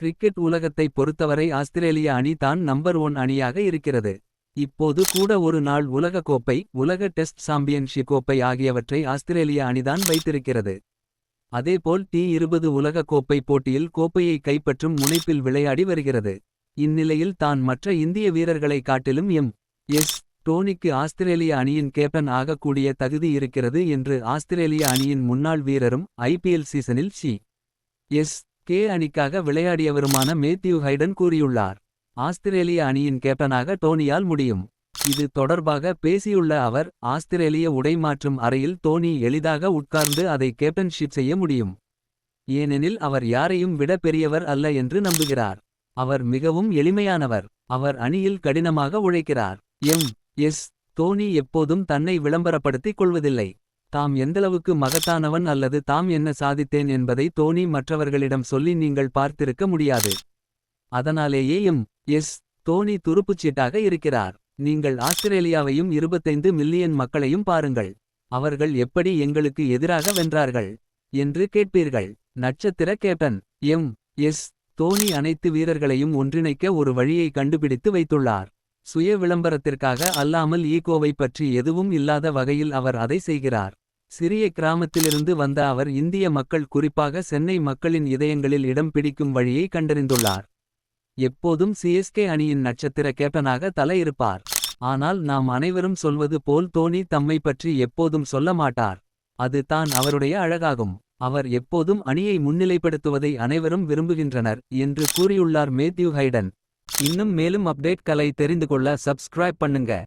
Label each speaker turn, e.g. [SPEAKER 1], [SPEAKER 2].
[SPEAKER 1] Cricket உலகத்தை பொறுத்தவரை ஆஸ்திரேலிய அணி தான் நம்பர் ஒன் அணியாக இருக்கிறது. இப்போது கூட ஒரு நாள் உலக கோப்பை உலக டெஸ்ட் சாம்பியன்ஷிப் கோப்பை ஆகியவற்றை ஆஸ்திரேலிய அணிதான் வைத்திருக்கிறது. அதேபோல் டி இருபது உலக கோப்பை போட்டியில் கோப்பையை கைப்பற்றும் முனைப்பில் விளையாடி வருகிறது. இந்நிலையில் தான் மற்ற இந்திய வீரர்களை காட்டிலும் எம். எஸ். டோனிக்கு ஆஸ்திரேலிய அணியின் கேப்டன் ஆகக்கூடிய தகுதி இருக்கிறது என்று ஆஸ்திரேலிய அணியின் முன்னாள் வீரரும் ஐபிஎல் சீசனில் சி. எஸ். கே அணிக்காக விளையாடியவருமான மேத்யூ ஹைடன் கூறியுள்ளார். ஆஸ்திரேலிய அணியின் கேப்டனாக டோனியால் முடியும். இது தொடர்பாக பேசியுள்ள அவர் ஆஸ்திரேலிய உடை மாற்றும் அறையில் தோனி எளிதாக உட்கார்ந்து அதை கேப்டன்ஷிப் செய்ய முடியும். ஏனெனில் அவர் யாரையும் விட பெரியவர் அல்ல என்று நம்புகிறார். அவர் மிகவும் எளிமையானவர். அவர் அணியில் கடினமாக உழைக்கிறார். எம். எஸ். தோனி எப்போதும் தன்னை விளம்பரப்படுத்திக் கொள்வதில்லை. தாம் எந்தளவுக்கு மகத்தானவன் அல்லது தாம் என்ன சாதித்தேன் என்பதை தோனி மற்றவர்களிடம் சொல்லி நீங்கள் பார்த்திருக்க முடியாது. அதனாலேயே எம். எஸ். தோனி துருப்புச்சீட்டாக இருக்கிறார். நீங்கள் ஆஸ்திரேலியாவையும் 25 மில்லியன் மக்களையும் பாருங்கள். அவர்கள் எப்படி எங்களுக்கு எதிராக வென்றார்கள். என்று கேட்பீர்கள். நட்சத்திர கேப்டன் எம். எஸ். தோனி அனைத்து வீரர்களையும் ஒன்றிணைக்க ஒரு வழியை கண்டுபிடித்து வைத்துள்ளார். சுய விளம்பரத்திற்காக அல்லாமல் ஈகோவை பற்றி எதுவும் இல்லாத வகையில் அவர் அதை செய்கிறார். சிறிய கிராமத்திலிருந்து வந்த அவர் இந்திய மக்கள் குறிப்பாக சென்னை மக்களின் இதயங்களில் இடம் பிடிக்கும் வழியை கண்டறிந்துள்ளார். எப்போதும் சிஎஸ்கே அணியின் நட்சத்திர கேப்டனாக தலையிருப்பார் இருப்பார். ஆனால் நாம் அனைவரும் சொல்வது போல் தோனி தம்மை பற்றி எப்போதும் சொல்ல மாட்டார். அது தான் அவருடைய அழகாகும். அவர் எப்போதும் அணியை முன்னிலைப்படுத்துவதை அனைவரும் விரும்புகின்றனர். என்று கூறியுள்ளார் மேத்யூ ஹைடன். இன்னும் மேலும் அப்டேட் கலை தெரிந்து கொள்ள சப்ஸ்கிரைப் பண்ணுங்க.